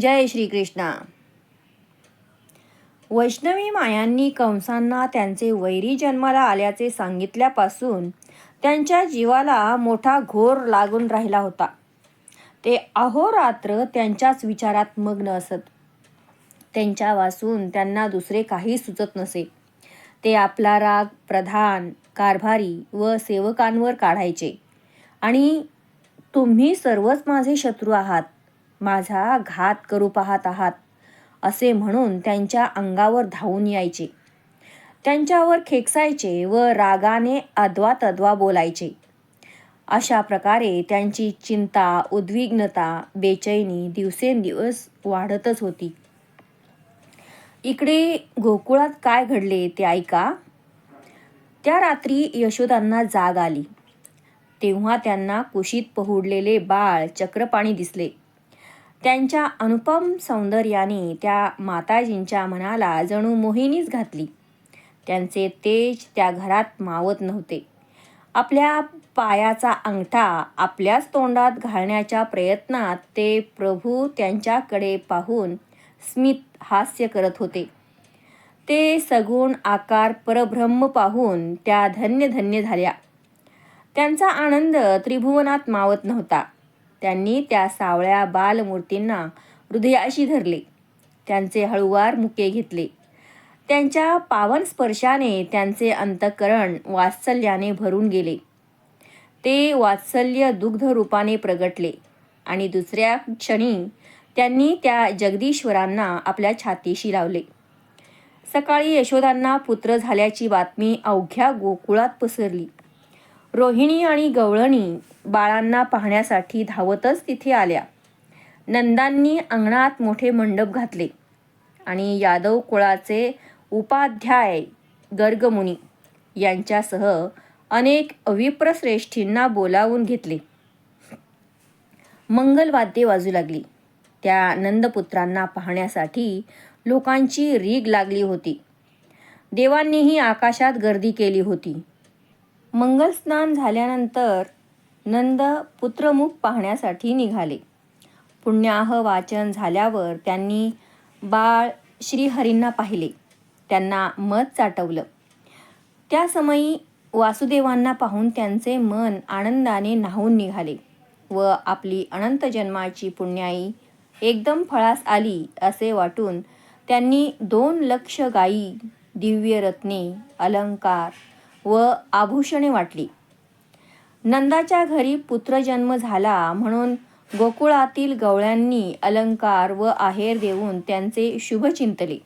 जय श्रीकृष्णा. वैष्णवी मायांनी कंसांना त्यांचे वैरी जन्माला आल्याचे सांगितल्यापासून त्यांच्या जीवाला मोठा घोर लागून राहिला होता. ते अहोरात्र त्यांच्याच विचारात मग्न असत. त्यांच्यापासून त्यांना दुसरे काही सुचत नसे. ते आपला राग प्रधान कारभारी व सेवकांवर काढायचे. आणि तुम्ही सर्वच माझे शत्रू आहात. माझा घात करू पाहत आहात असे म्हणून त्यांच्या अंगावर धावून यायचे. त्यांच्यावर खेकसायचे व रागाने अद्वा तद्वा बोलायचे. अशा प्रकारे त्यांची चिंता उद्विग्नता बेचैनी दिवसेंदिवस वाढतच होती. इकडे गोकुळात काय घडले ते ऐका. त्या रात्री यशोदांना जाग आली. तेव्हा त्यांना कुशीत पहुडलेले बाळ चक्रपाणी दिसले. त्यांच्या अनुपम सौंदर्याने त्या माताजींच्या मनाला जणू मोहिनीच घातली. त्यांचे तेज त्या घरात मावत नव्हते. आपल्या पायाचा अंगठा आपल्याच तोंडात घालण्याच्या प्रयत्नात ते प्रभू त्यांच्याकडे पाहून स्मित हास्य करत होते. ते सगुण आकार परब्रह्म पाहून त्या धन्य धन्य झाल्या. त्यांचा आनंद त्रिभुवनात मावत नव्हता. त्यांनी त्या सावळ्या बालमूर्तींना हृदयाशी धरले. त्यांचे हळुवार मुके घेतले. त्यांच्या पावन स्पर्शाने त्यांचे अंतकरण वात्सल्याने भरून गेले. ते वात्सल्य दुग्ध रूपाने प्रगटले आणि दुसऱ्या क्षणी त्यांनी त्या जगदीश्वरांना आपल्या छातीशी लावले. सकाळी यशोदांना पुत्र झाल्याची बातमी अवघ्या गोकुळात पसरली. रोहिणी आणि गवळणी बाळांना पाहण्यासाठी धावतच तिथे आल्या. नंदांनी अंगणात मोठे मंडप घातले आणि यादव कुळाचे उपाध्याय गर्गमुनी यांच्यासह अनेक अविप्रश्रेष्ठींना बोलावून घेतले. मंगलवाद्ये वाजू लागली. त्या नंदपुत्रांना पाहण्यासाठी लोकांची रीग लागली होती. देवांनीही आकाशात गर्दी केली होती. मंगलस्नान झाल्यानंतर नंद पुत्रमुख पाहण्यासाठी निघाले. पुण्याह वाचन झाल्यावर त्यांनी बाळ श्रीहरींना पाहिले. त्यांना मत चाटवलं त्या समयी वासुदेवांना पाहून त्यांचे मन आनंदाने न्हावून निघाले व आपली अनंत जन्माची पुण्याई एकदम फळास आली असे वाटून त्यांनी दोन लक्ष गायी दिव्य रत्ने अलंकार व आभूषणे वाटली. नंदाच्या घरी पुत्रजन्म झाला म्हणून गोकुळातील गवळ्यांनी अलंकार व आहेर देऊन त्यांचे शुभ चिंतले.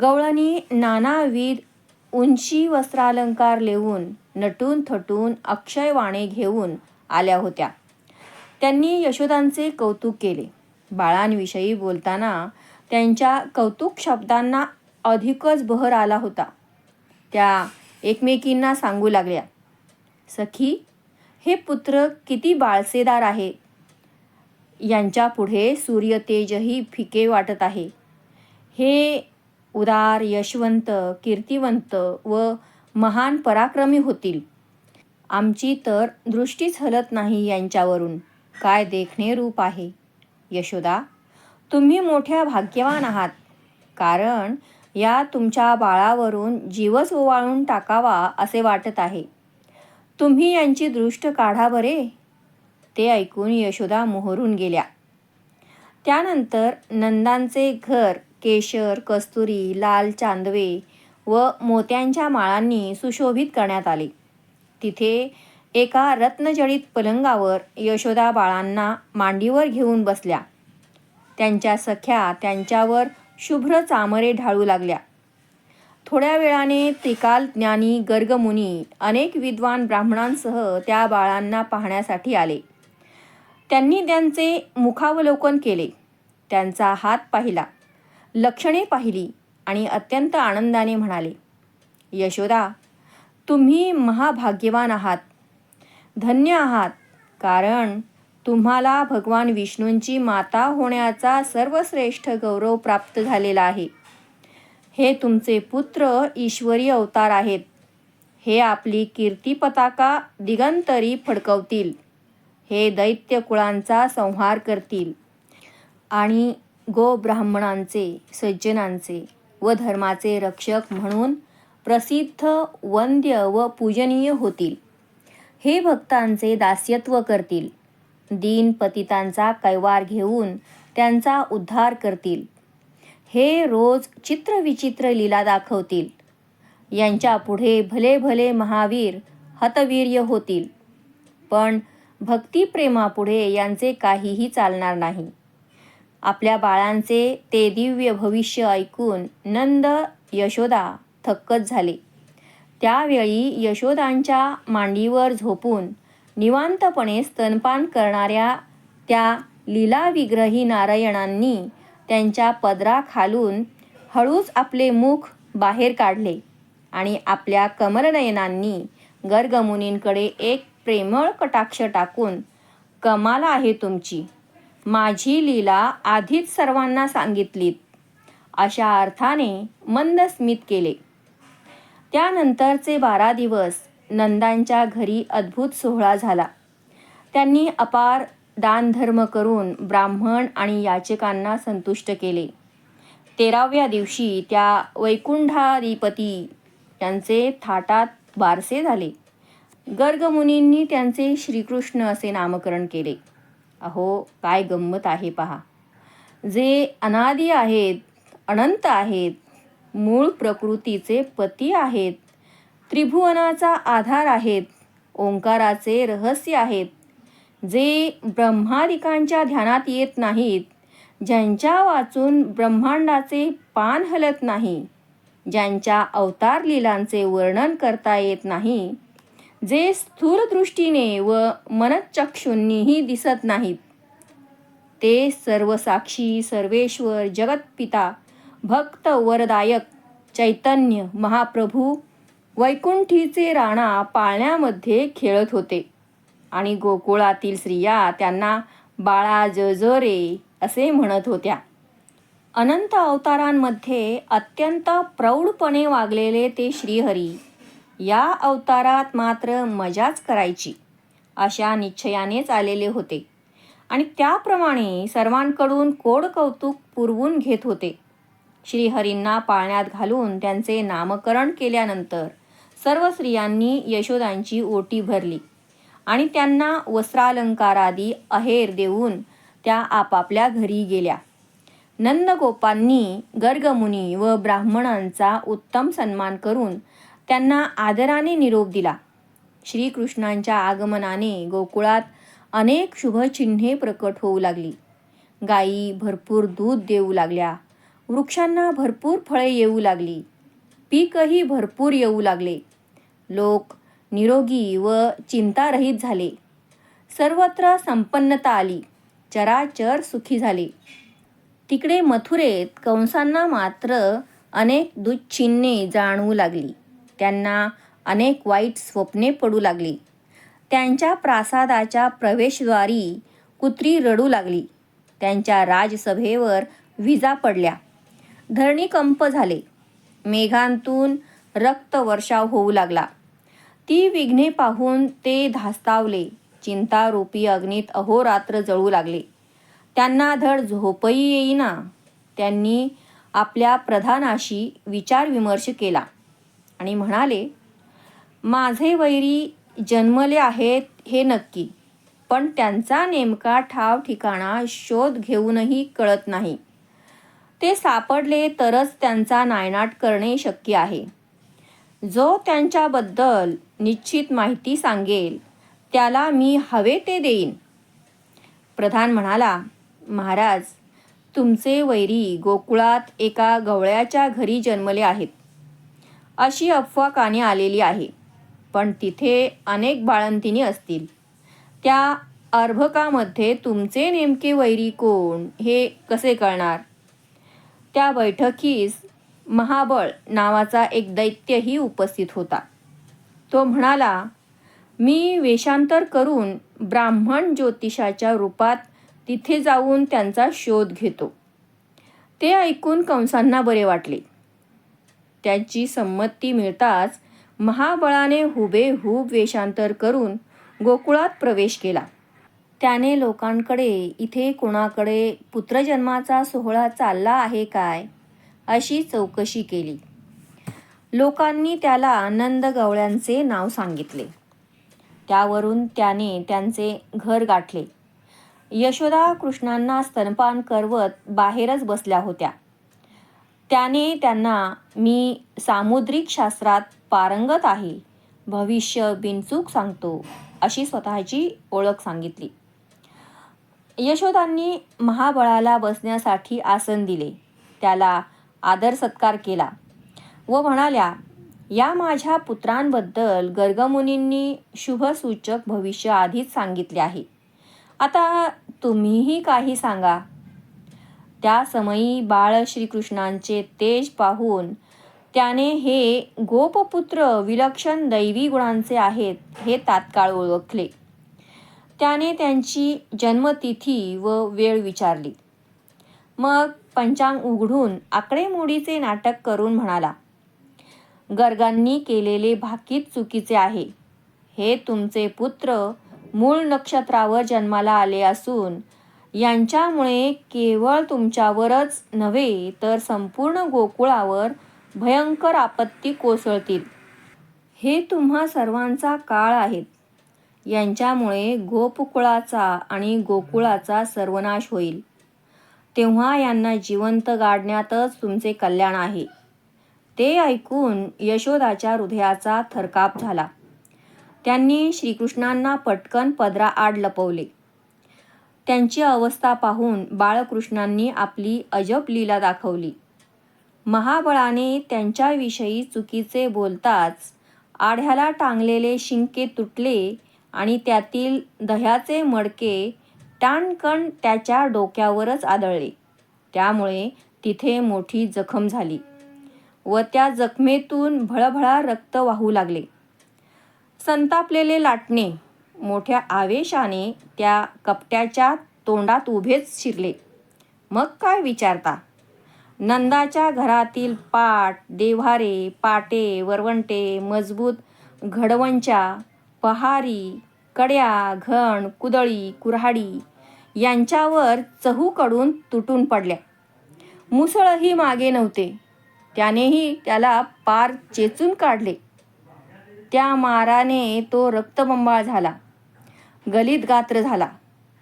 गवळणी नानाविध उंची वस्त्रालंकार लेवून नटून थटून अक्षयवाणे घेऊन आल्या होत्या. त्यांनी यशोदांचे कौतुक केले. बाळांविषयी बोलताना त्यांच्या कौतुक शब्दांना अधिकच बहर आला होता. त्या एकमेकींना सांगू लागल्या. सखी हे पुत्र किती बाळसेदार आहे? यांच्यापुढे सूर्यतेजही फिके वाटत आहे. हे उदार यशवंत कीर्तिवंत व महान पराक्रमी होतील. आमची तर दृष्टीच हलत नाही यांच्यावरून. काय देखणे रूप आहे? यशोदा तुम्ही मोठ्या भाग्यवान आहात. कारण या तुमच्या बाळावरून जीवच ओवाळून टाकावा असे वाटत आहे. तुम्ही यांची दृष्ट काढा बरे. ते ऐकून यशोदा मोहरून गेल्या. त्यानंतर नंदांचे घर केशर कस्तुरी लाल चांदवे व मोत्यांच्या माळांनी सुशोभित करण्यात आले. तिथे एका रत्नजडित पलंगावर यशोदा बाळांना मांडीवर घेऊन बसल्या. त्यांच्या सख्या त्यांच्यावर शुभ्र चामरे ढाळू लागल्या. थोड्या वेळाने त्रिकाल ज्ञानी गर्गमुनी अनेक विद्वान ब्राह्मणांसह त्या बाळांना पाहण्यासाठी आले. त्यांनी त्यांचे मुखावलोकन केले. त्यांचा हात पाहिला लक्षणे पाहिली आणि अत्यंत आनंदाने म्हणाले यशोदा तुम्ही महाभाग्यवान आहात. धन्य आहात कारण तुम्हाला भगवान विष्णूंची माता होण्याचा सर्वश्रेष्ठ गौरव प्राप्त झालेला आहे. हे तुमचे पुत्र ईश्वरी अवतार आहेत. हे आपली कीर्ती पताका दिगंतरी फडकवतील. हे दैत्य कुळांचा संहार करतील. आणि गो ब्राह्मणांचे सज्जनांचे व धर्माचे रक्षक म्हणून प्रसिद्ध वंद्य व पूजनीय होतील. हे भक्तांचे दास्यत्व करतील. दीन पतितांचा कैवार घेऊन त्यांचा उद्धार करतील. हे रोज चित्रविचित्र लीला दाखवतील. यांच्या पुढे भले भले महावीर हतवीर्य होतील. पण भक्तिप्रेमापुढे यांचे काहीही चालणार नाही. आपल्या बाळांचे ते दिव्य भविष्य ऐकून नंद यशोदा थक्कच झाले. त्यावेळी यशोदांच्या मांडीवर झोपून निवांतपणे स्तनपान करणाऱ्या त्या लीलाविग्रही नारायणांनी त्यांच्या पदराखालून हळूच आपले मुख बाहेर काढले आणि आपल्या कमलनयनांनी गर्गमुनींकडे एक प्रेमळ कटाक्ष टाकून कमाल आहे तुमची. माझी लीला आधीच सर्वांना सांगितलीत. अशा अर्थाने मंद स्मित केले. त्यानंतरचे बारा दिवस नंदांच्या घरी अद्भुत सोहळा झाला. त्यांनी अपार दानधर्म करून ब्राह्मण आणि याचकांना संतुष्ट केले. तेराव्या दिवशी त्या वैकुंठाधिपती यांचे थाटात बारसे झाले. गर्गमुनींनी त्यांचे श्रीकृष्ण असे नामकरण केले. अहो काय गंमत आहे पहा. जे अनादी आहेत अनंत आहेत मूळ प्रकृतीचे पती आहेत त्रिभुवनाचा आधार आहेत ओंकाराचे रहस्य आहेत जे ब्रह्मादिकांच्या ध्यानात येत नाहीत ज्यांच्या वाचून ब्रह्मांडाचे पान हलत नाही ज्यांच्या अवतार लीलांचे वर्णन करता येत नाही जे स्थूल दृष्टीने व मनचक्षूंनीही दिसत नाहीत ते सर्वसाक्षी सर्वेश्वर जगतपिता भक्त वरदायक चैतन्य महाप्रभू वैकुंठीचे राणा पाळण्यामध्ये खेळत होते. आणि गोकुळातील स्त्रिया त्यांना बाळा जजरे असे म्हणत होत्या. अनंत अवतारांमध्ये अत्यंत प्रौढपणे वागलेले ते श्रीहरी या अवतारात मात्र मजाच करायची अशा निश्चयानेच आलेले होते. आणि त्याप्रमाणे सर्वांकडून कोड कौतुक पुरवून घेत होते. श्रीहरींना पाळण्यात घालून त्यांचे नामकरण केल्यानंतर सर्व स्त्रियांनी यशोदांची ओटी भरली. आणि त्यांना वस्त्रालंकारादी अहेर देऊन त्या आपापल्या घरी गेल्या. नंदगोपांनी गर्गमुनी व ब्राह्मणांचा उत्तम सन्मान करून त्यांना आदराने निरोप दिला. श्रीकृष्णांच्या आगमनाने गोकुळात अनेक शुभचिन्हे प्रकट होऊ लागली. गायी भरपूर दूध देऊ लागल्या. वृक्षांना भरपूर फळे येऊ लागली. पीकही भरपूर येऊ लागले. लोक निरोगी व चिंतारहित झाले. सर्वत्र संपन्नता आली. चराचर सुखी झाले. तिकडे मथुरेत कंसांना मात्र अनेक दुच्छिन्ने जाणवू लागली. त्यांना अनेक वाईट स्वप्ने पडू लागली. त्यांच्या प्रासादाच्या प्रवेशद्वारी कुत्री रडू लागली. त्यांच्या राजसभेवर विजा पडल्या. धरणीकंप झाले. मेघांतून रक्तवर्षाव होऊ लागला. ती विघ्ने पाहून ते धास्तावले. चिंतारूपी अग्नीत अहोरात्र जळू लागले. त्यांना धड झोपही येईना. त्यांनी आपल्या प्रधानाशी विचारविमर्श केला आणि म्हणाले माझे वैरी जन्मले आहेत हे नक्की पण त्यांचा नेमका ठाव ठिकाणा शोध घेऊनही कळत नाही. ते सापडले तरच त्यांचा नायनाट करणे शक्य आहे. जो त्यांच्याबद्दल निश्चित माहिती सांगेल. त्याला मी हवे ते देईन. प्रधान म्हणाला महाराज तुमचे वैरी गोकुळात एका गवळ्याच्या घरी जन्मले आहेत. अशी अफवा काने आलेली आहे. पण तिथे अनेक बाळंतिनी असतील. त्या अर्भकामध्ये तुमचे नेमके वैरी कोण हे कसे कळणार? त्या बैठकीस महाबळ नावाचा एक दैत्यही उपस्थित होता. तो म्हणाला मी वेषांतर करून ब्राह्मण ज्योतिषाच्या रूपात तिथे जाऊन त्यांचा शोध घेतो. ते ऐकून कंसांना बरे वाटले. त्याची संमती मिळताच महाबळाने हुबेहूब वेषांतर करून गोकुळात प्रवेश केला. त्याने लोकांकडे इथे कोणाकडे पुत्रजन्माचा सोहळा चालला आहे काय? अशी चौकशी केली. लोकांनी त्याला नंद गवळ्यांचे नाव सांगितले. त्यावरून त्याने त्यांचे घर गाठले. यशोदा कृष्णांना स्तनपान करवत बाहेरच बसल्या होत्या. त्याने त्यांना मी सामुद्रिक शास्त्रात पारंगत आहे. भविष्य बिनचूक सांगतो अशी स्वतःची ओळख सांगितली. यशोदांनी महाबळाला बसण्यासाठी आसन दिले. त्याला आदर सत्कार केला. व म्हणाल्या या माझ्या पुत्रांबद्दल गर्गमुनींनी शुभसूचक भविष्य आधीच सांगितले आहे. आता तुम्हीही काही सांगा. त्या समयी बाळ श्रीकृष्णांचे तेज पाहून त्याने हे गोपपुत्र विलक्षण दैवी गुणांचे आहेत हे तात्काळ ओळखले. त्याने त्यांची जन्मतिथी व वेळ विचारली. मग पंचांग उघडून आकडेमोडीचे नाटक करून म्हणाला गर्गांनी केलेले भाकीत चुकीचे आहे. हे तुमचे पुत्र मूळ नक्षत्रावर जन्माला आले असून यांच्यामुळे केवळ तुमच्यावरच नव्हे तर संपूर्ण गोकुळावर भयंकर आपत्ती कोसळतील. हे तुम्हा सर्वांचा काळ आहेत यांच्यामुळे गोपकुळाचा आणि गोकुळाचा सर्वनाश होईल. तेव्हा यांना जिवंत गाडण्यातच तुमचे कल्याण आहे. ते ऐकून यशोदाच्या हृदयाचा थरकाप झाला. त्यांनी श्रीकृष्णांना पटकन पदरा आड लपवले. त्यांची अवस्था पाहून बाळकृष्णांनी आपली अजब लीला दाखवली. महाबळाने त्यांच्याविषयी चुकीचे बोलताच आढ्याला टांगलेले शिंके तुटले आणि त्यातील दह्याचे मडके टाणकण त्याच्या डोक्यावरच आदळले. त्यामुळे तिथे मोठी जखम झाली. व त्या जखमेतून भळभळा रक्त वाहू लागले. संतापलेले लाटणे मोठ्या आवेशाने त्या कपट्याच्या तोंडात उभेच शिरले. मग काय विचारता? नंदाच्या घरातील पाट देव्हारे पाटे वरवंटे मजबूत घडवंच्या पहारी कड्या घण कुदळी कुऱ्हाडी यांच्यावर चहूकडून तुटून पडल्या. मुसळही मागे नव्हते. त्यानेही त्याला पार चेचून काढले. त्या माराने तो रक्तबंबाळ झाला. गलित गात्र झाला.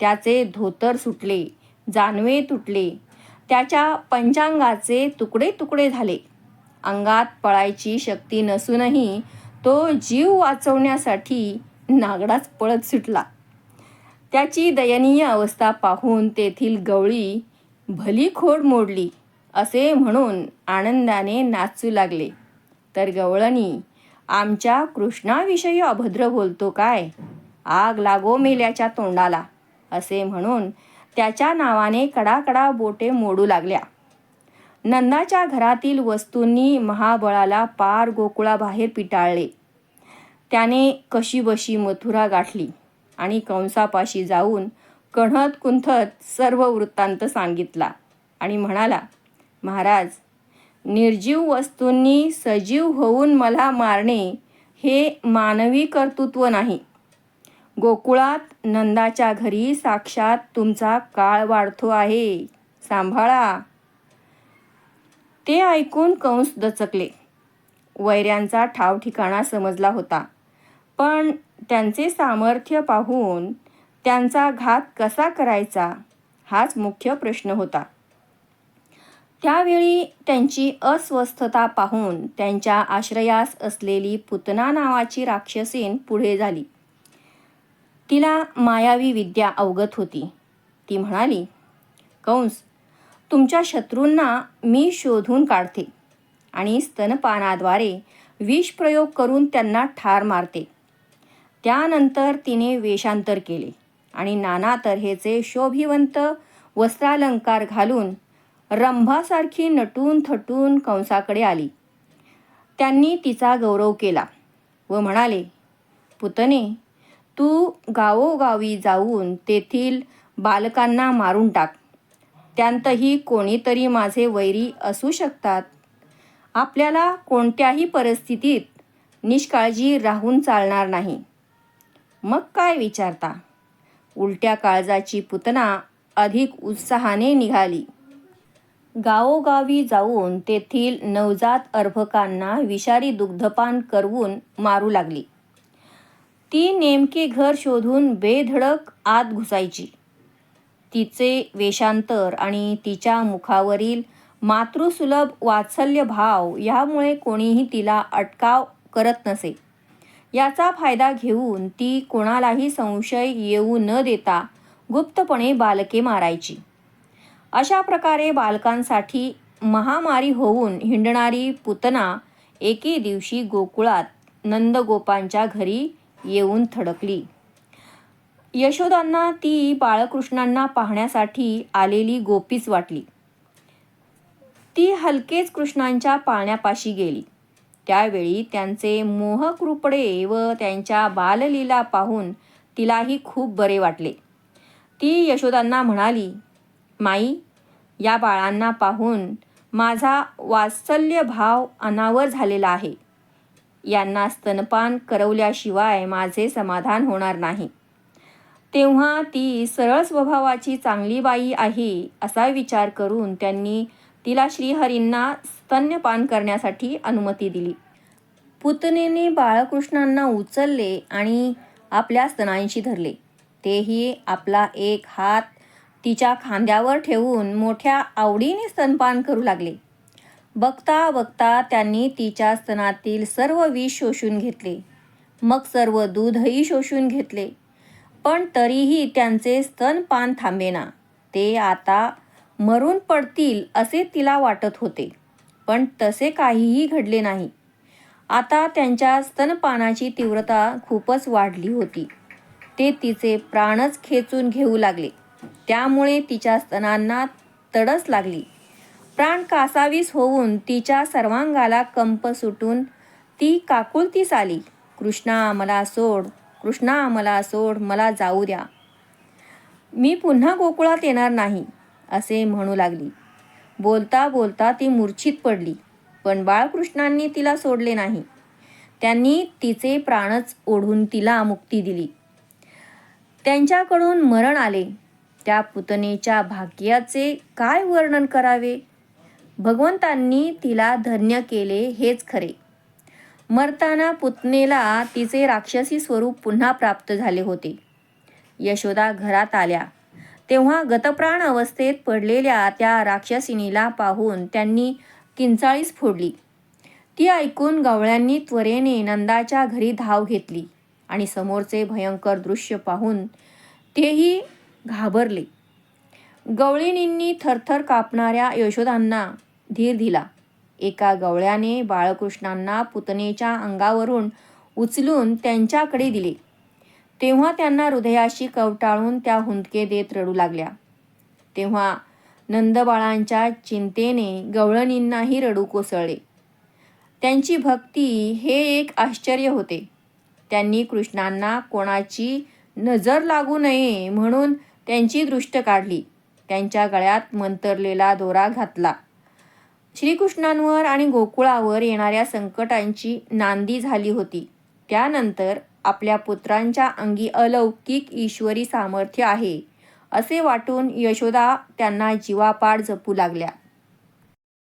त्याचे धोतर सुटले जानवे तुटले त्याच्या पंचांगाचे तुकडे तुकडे झाले. अंगात पळायची शक्ती नसूनही तो जीव वाचवण्यासाठी नागडाच पळत सुटला. त्याची दयनीय अवस्था पाहून तेथील गवळी भली खोड मोडली. असे म्हणून आनंदाने नाचू लागले. तर गवळणी आमच्या कृष्णाविषयी अभद्र बोलतो काय? आग लागो मेल्याच्या तोंडाला असे म्हणून त्याच्या नावाने कडाकडा बोटे मोडू लागल्या. नंदाच्या घरातील वस्तूंनी महाबळाला पार गोकुळाबाहेर पिटाळले. त्याने कशीबशी मथुरा गाठली आणि कंसापाशी जाऊन कण्हत कुंथत सर्व वृत्तांत सांगितला आणि म्हणाला महाराज निर्जीव वस्तूंनी सजीव होऊन मला मारणे हे मानवी कर्तृत्व नाही. गोकुळात नंदाच्या घरी साक्षात तुमचा काळ वाढतो आहे. सांभाळा. ते ऐकून कंस दचकले. वैऱ्यांचा ठाव ठिकाणा समजला होता. पण त्यांचे सामर्थ्य पाहून त्यांचा घात कसा करायचा हाच मुख्य प्रश्न होता. त्यावेळी त्यांची अस्वस्थता पाहून त्यांच्या आश्रयास असलेली पुतना नावाची राक्षसीन पुढे झाली. तिला मायावी विद्या अवगत होती. ती म्हणाली कंस तुमच्या शत्रूंना मी शोधून काढते आणि स्तनपानाद्वारे विष प्रयोग करून त्यांना ठार मारते. त्यानंतर तिने वेषांतर केले आणि नाना तऱ्हेचे शोभिवंत वस्त्रालंकार घालून रंभासारखी नटून थटून कंसाकडे आली. त्यांनी तिचा गौरव केला व म्हणाले पुतने तू गावोगावी जाऊन तेथील बालकांना मारून टाक. त्यांतही कोणीतरी माझे वैरी असू शकतात. आपल्याला कोणत्याही परिस्थितीत निष्काळजी राहून चालणार नाही. मग काय विचारता उलट्या काळजाची पुतना अधिक उत्साहाने निघाली. गावोगावी जाऊन तेथील नवजात अर्भकांना विषारी दुग्धपान करवून मारू लागली. ती नेमके घर शोधून बेधडक आत घुसायची. तिचे वेषांतर आणि तिच्या मुखावरील मातृसुलभ वात्सल्य भाव यामुळे कोणीही तिला अटकाव करत नसे. याचा फायदा घेऊन ती कोणालाही संशय येऊ न देता गुप्तपणे बालके मारायची. अशा प्रकारे बालकांसाठी महामारी होऊन हिंडणारी पुतना एके दिवशी गोकुळात नंदगोपांच्या घरी येऊन थडकली. यशोदांना ती बाळकृष्णांना पाहण्यासाठी आलेली गोपीच वाटली. ती हलकेच कृष्णांच्या पाळण्यापाशी गेली. त्यावेळी त्यांचे मोहक रुपडे व त्यांच्या बाललीला पाहून तिलाही खूप बरे वाटले. ती यशोदांना म्हणाली माई या बाळांना पाहून माझा वात्सल्य भाव अनावर झालेला आहे. यांना स्तनपान करवल्याशिवाय माझे समाधान होणार नाही. तेव्हा ती सरळ स्वभावाची चांगली बाई आहे असा विचार करून त्यांनी तिला श्रीहरींना स्तन्यपान करण्यासाठी अनुमती दिली. पुतनेने बाळकृष्णांना उचलले आणि आपल्या स्तनांशी धरले. तेही आपला एक हात तिच्या खांद्यावर ठेवून मोठ्या आवडीने स्तनपान करू लागले. बघता बघता त्यांनी तिच्या स्तनातील सर्व विष शोषून घेतले. मग सर्व दूधही शोषून घेतले. पण तरीही त्यांचे स्तनपान थांबेना. ते आता मरून पडतील असे तिला वाटत होते. पण तसे काहीही घडले नाही. आता त्यांच्या स्तनपानाची तीव्रता खूपच वाढली होती. ते तिचे प्राणच खेचून घेऊ लागले. त्यामुळे तिच्या स्तनांना तडस लागली. प्राण कासावीस होऊन तिच्या सर्वांगाला कंप सुटून ती काकुळतीस आली. कृष्णा मला सोड. कृष्णा मला सोड. मला जाऊ द्या. मी पुन्हा गोकुळात येणार नाही असे म्हणू लागली. बोलता बोलता ती मूर्छित पडली. पण बाळकृष्णांनी तिला सोडले नाही. त्यांनी तिचे प्राणच ओढून तिला मुक्ती दिली. त्यांच्याकडून मरण आले. त्या पुतनेच्या भाग्याचे काय वर्णन करावे? भगवंतांनी तिला धन्य केले हेच खरे. मरताना पुतनेला तिचे राक्षसी स्वरूप पुन्हा प्राप्त झाले होते. यशोदा घरात आल्या. तेव्हा गतप्राण अवस्थेत पडलेल्या त्या राक्षसिनीला पाहून त्यांनी किंचाळीस फोडली. ती ऐकून गवळ्यांनी त्वरेने नंदाच्या घरी धाव घेतली आणि समोरचे भयंकर दृश्य पाहून तेही घाबरले. गवळिणींनी थरथर कापणाऱ्या यशोदांना धीर दिला. एका गवळ्याने बाळकृष्णांना पुतनेच्या अंगावरून उचलून त्यांच्याकडे दिले. तेव्हा त्यांना हृदयाशी कवटाळून त्या हुंदके देत रडू लागल्या. तेव्हा नंदबाळांच्या चिंतेने गवळणींनाही रडू कोसळले. त्यांची भक्ती हे एक आश्चर्य होते. त्यांनी कृष्णांना कोणाची नजर लागू नये म्हणून त्यांची दृष्ट काढली. त्यांच्या गळ्यात मंतरलेला दोरा घातला. श्रीकृष्णांवर आणि गोकुळावर येणाऱ्या संकटांची नांदी झाली होती. त्यानंतर आपल्या पुत्रांच्या अंगी अलौकिक ईश्वरी सामर्थ्य आहे असे वाटून यशोदा त्यांना जीवापाड जपू लागल्या.